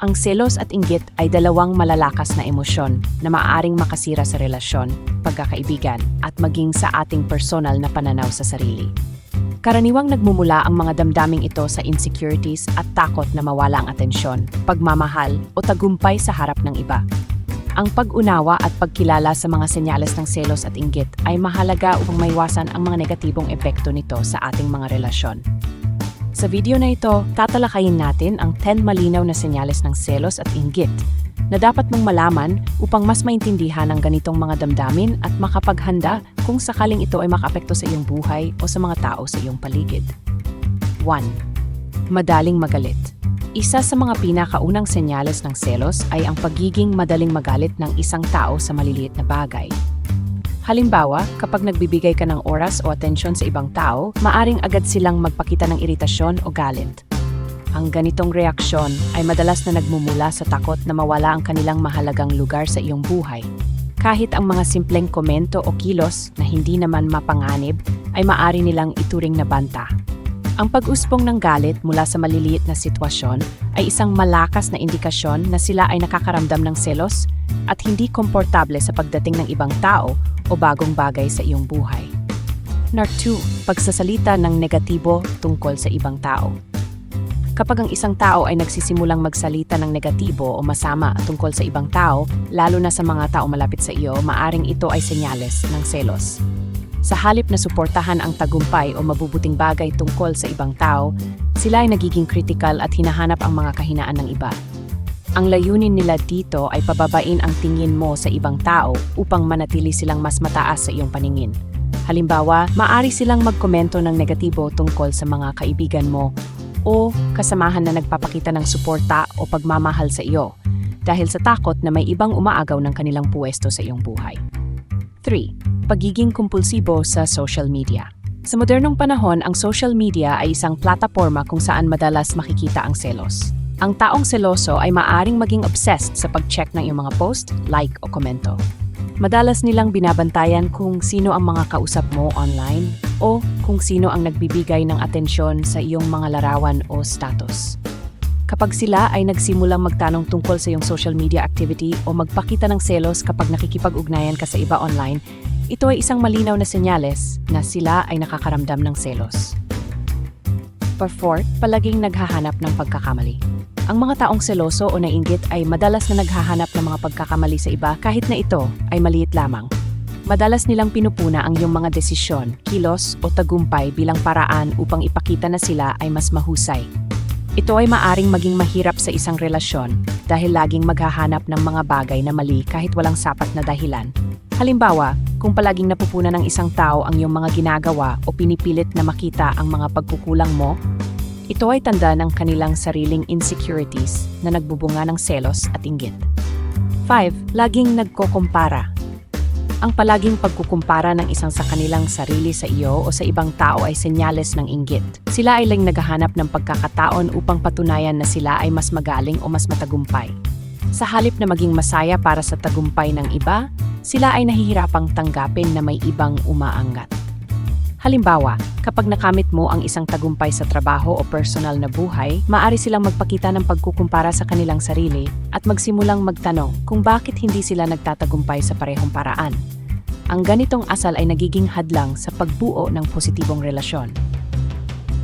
Ang selos at inggit ay dalawang malalakas na emosyon na maaaring makasira sa relasyon, pagkakaibigan, at maging sa ating personal na pananaw sa sarili. Karaniwang nagmumula ang mga damdaming ito sa insecurities at takot na mawala ang atensyon, pagmamahal o tagumpay sa harap ng iba. Ang pag-unawa at pagkilala sa mga senyales ng selos at inggit ay mahalaga upang maiwasan ang mga negatibong epekto nito sa ating mga relasyon. Sa video na ito, tatalakayin natin ang 10 malinaw na senyales ng selos at inggit na dapat mong malaman upang mas maintindihan ang ganitong mga damdamin at makapaghanda kung sakaling ito ay makaapekto sa iyong buhay o sa mga tao sa iyong paligid. 1. Madaling magalit. Isa sa mga pinakaunang senyales ng selos ay ang pagiging madaling magalit ng isang tao sa maliliit na bagay. Halimbawa, kapag nagbibigay ka ng oras o atensyon sa ibang tao, maaring agad silang magpakita ng iritasyon o galit. Ang ganitong reaksyon ay madalas na nagmumula sa takot na mawala ang kanilang mahalagang lugar sa iyong buhay. Kahit ang mga simpleng komento o kilos na hindi naman mapanganib ay maari nilang ituring na banta. Ang pag-uspong ng galit mula sa maliliit na sitwasyon ay isang malakas na indikasyon na sila ay nakakaramdam ng selos at hindi komportable sa pagdating ng ibang tao o bagong bagay sa iyong buhay. Number 2. Pagsasalita ng negatibo tungkol sa ibang tao. Kapag ang isang tao ay nagsisimulang magsalita ng negatibo o masama tungkol sa ibang tao, lalo na sa mga tao malapit sa iyo, maaring ito ay senyales ng selos. Sa halip na suportahan ang tagumpay o mabubuting bagay tungkol sa ibang tao, sila ay nagiging critical at hinahanap ang mga kahinaan ng iba. Ang layunin nila dito ay pababain ang tingin mo sa ibang tao upang manatili silang mas mataas sa iyong paningin. Halimbawa, maari silang magkomento ng negatibo tungkol sa mga kaibigan mo o kasamahan na nagpapakita ng suporta o pagmamahal sa iyo dahil sa takot na may ibang umaagaw ng kanilang puwesto sa iyong buhay. 3. Pagiging kumpulsibo sa social media. Sa modernong panahon, ang social media ay isang plataforma kung saan madalas makikita ang selos. Ang taong seloso ay maaring maging obsessed sa pag-check ng iyong mga post, like o komento. Madalas nilang binabantayan kung sino ang mga kausap mo online o kung sino ang nagbibigay ng atensyon sa iyong mga larawan o status. Kapag sila ay nagsimulang magtanong tungkol sa iyong social media activity o magpakita ng selos kapag nakikipag-ugnayan ka sa iba online, ito ay isang malinaw na senyales na sila ay nakakaramdam ng selos. Fourth, palaging naghahanap ng pagkakamali. Ang mga taong seloso o nainggit ay madalas na naghahanap ng mga pagkakamali sa iba kahit na ito ay maliit lamang. Madalas nilang pinupuna ang iyong mga desisyon, kilos o tagumpay bilang paraan upang ipakita na sila ay mas mahusay. Ito ay maaring maging mahirap sa isang relasyon dahil laging maghahanap ng mga bagay na mali kahit walang sapat na dahilan. Halimbawa, kung palaging napupunan ng isang tao ang iyong mga ginagawa o pinipilit na makita ang mga pagkukulang mo, ito ay tanda ng kanilang sariling insecurities na nagbubunga ng selos at inggit. 5. Laging nagkokompara. Ang palaging pagkukumpara ng isang sa kanilang sarili sa iyo o sa ibang tao ay senyales ng inggit. Sila ay lang naghahanap ng pagkakataon upang patunayan na sila ay mas magaling o mas matagumpay. Sa halip na maging masaya para sa tagumpay ng iba, sila ay nahihirapang tanggapin na may ibang umaangat. Halimbawa, kapag nakamit mo ang isang tagumpay sa trabaho o personal na buhay, maaari silang magpakita ng pagkukumpara sa kanilang sarili at magsimulang magtanong kung bakit hindi sila nagtatagumpay sa parehong paraan. Ang ganitong asal ay nagiging hadlang sa pagbuo ng positibong relasyon.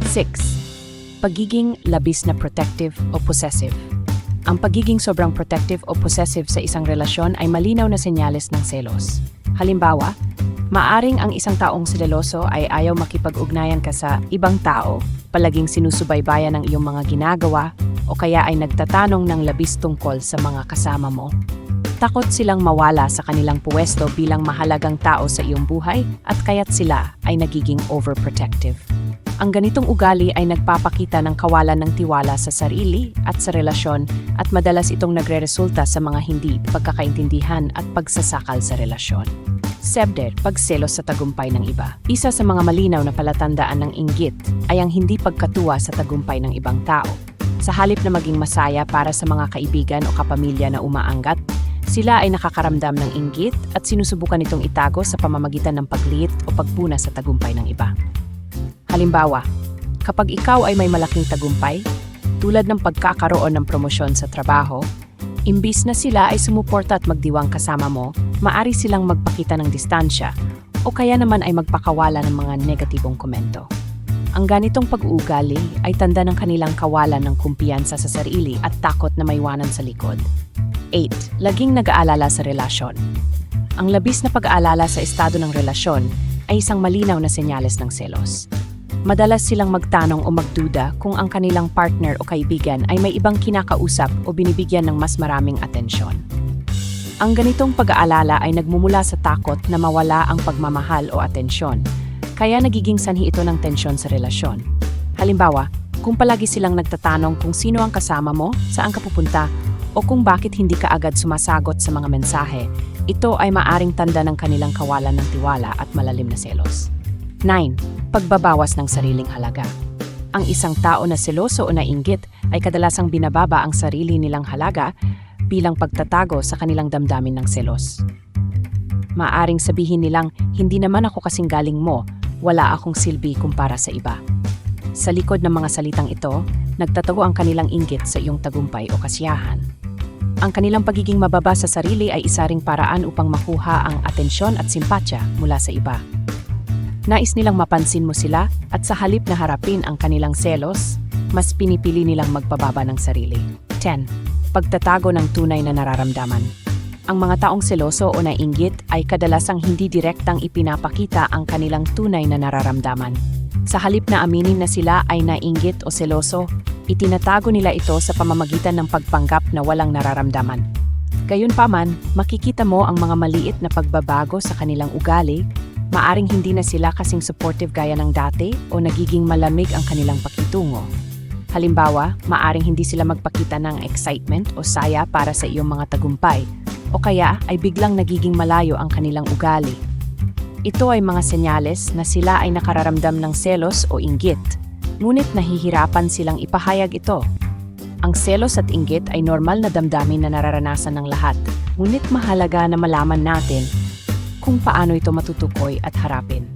6. Pagiging labis na protective o possessive. Ang pagiging sobrang protective o possessive sa isang relasyon ay malinaw na senyales ng selos. Halimbawa, maaring ang isang taong seloso ay ayaw makipag-ugnayan ka sa ibang tao, palaging sinusubaybayan ng iyong mga ginagawa, o kaya ay nagtatanong ng labis tungkol sa mga kasama mo. Takot silang mawala sa kanilang puwesto bilang mahalagang tao sa iyong buhay at kaya't sila ay nagiging overprotective. Ang ganitong ugali ay nagpapakita ng kawalan ng tiwala sa sarili at sa relasyon at madalas itong nagreresulta sa mga hindi pagkakaintindihan at pagsasakal sa relasyon. Sebder, pagselos sa tagumpay ng iba. Isa sa mga malinaw na palatandaan ng inggit ay ang hindi pagkatuwa sa tagumpay ng ibang tao. Sa halip na maging masaya para sa mga kaibigan o kapamilya na umaanggat, sila ay nakakaramdam ng inggit at sinusubukan itong itago sa pamamagitan ng pagliit o pagpuna sa tagumpay ng iba. Halimbawa, Kapag ikaw ay may malaking tagumpay, tulad ng pagkakaroon ng promosyon sa trabaho, imbis na sila ay sumuporta at magdiwang kasama mo, maari silang magpakita ng distansya o kaya naman ay magpakawala ng mga negatibong komento. Ang ganitong pag-uugali ay tanda ng kanilang kawalan ng kumpiyansa sa sarili at takot na maiwanan sa likod. 8. Laging nag-aalala sa relasyon. Ang labis na pag-aalala sa estado ng relasyon ay isang malinaw na senyales ng selos. Madalas silang magtanong o magduda kung ang kanilang partner o kaibigan ay may ibang kinakausap o binibigyan ng mas maraming atensyon. Ang ganitong pag-aalala ay nagmumula sa takot na mawala ang pagmamahal o atensyon, kaya nagiging sanhi ito ng tensyon sa relasyon. Halimbawa, kung palagi silang nagtatanong kung sino ang kasama mo, saan ka pupunta, o kung bakit hindi ka agad sumasagot sa mga mensahe, ito ay maaring tanda ng kanilang kawalan ng tiwala at malalim na selos. 9. Pagbabawas ng sariling halaga. Ang isang tao na seloso o nainggit ay kadalasang binababa ang sarili nilang halaga bilang pagtatago sa kanilang damdamin ng selos. Maaring sabihin nilang, hindi naman ako kasing galing mo, wala akong silbi kumpara sa iba. Sa likod ng mga salitang ito, nagtatago ang kanilang inggit sa iyong tagumpay o kasiyahan. Ang kanilang pagiging mababa sa sarili ay isa ring paraan upang makuha ang atensyon at simpatya mula sa iba. Nais nilang mapansin mo sila at sa halip na harapin ang kanilang selos, mas pinipili nilang magpababa ng sarili. 10. Pagtatago ng tunay na nararamdaman. Ang mga taong seloso o nainggit ay kadalasang hindi direktang ipinapakita ang kanilang tunay na nararamdaman. Sa halip na aminin na sila ay nainggit o seloso, itinatago nila ito sa pamamagitan ng pagpanggap na walang nararamdaman. Gayunpaman, makikita mo ang mga maliit na pagbabago sa kanilang ugali, maaring hindi na sila kasing supportive gaya ng dati o nagiging malamig ang kanilang pakitungo. Halimbawa, maaring hindi sila magpakita ng excitement o saya para sa iyong mga tagumpay, o kaya ay biglang nagiging malayo ang kanilang ugali. Ito ay mga senyales na sila ay nakararamdam ng selos o inggit, ngunit nahihirapan silang ipahayag ito. Ang selos at inggit ay normal na damdamin na nararanasan ng lahat, ngunit mahalaga na malaman natin kung paano ito matutukoy at harapin.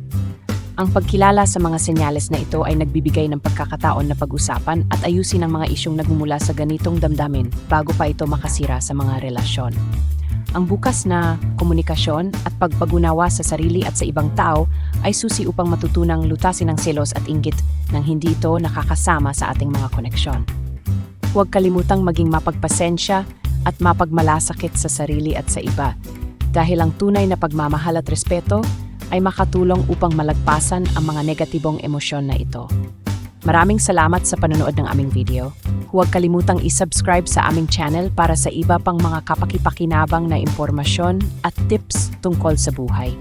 Ang pagkilala sa mga senyales na ito ay nagbibigay ng pagkakataon na pag-usapan at ayusin ang mga isyong nagmumula sa ganitong damdamin bago pa ito makasira sa mga relasyon. Ang bukas na komunikasyon at pagpagunawa sa sarili at sa ibang tao ay susi upang matutunang lutasin ang selos at inggit nang hindi ito nakakasama sa ating mga koneksyon. Huwag kalimutang maging mapagpasensya at mapagmalasakit sa sarili at sa iba dahil ang tunay na pagmamahal at respeto ay makatulong upang malagpasan ang mga negatibong emosyon na ito. Maraming salamat sa panonood ng aming video. Huwag kalimutang isubscribe sa aming channel para sa iba pang mga kapakipakinabang na impormasyon at tips tungkol sa buhay.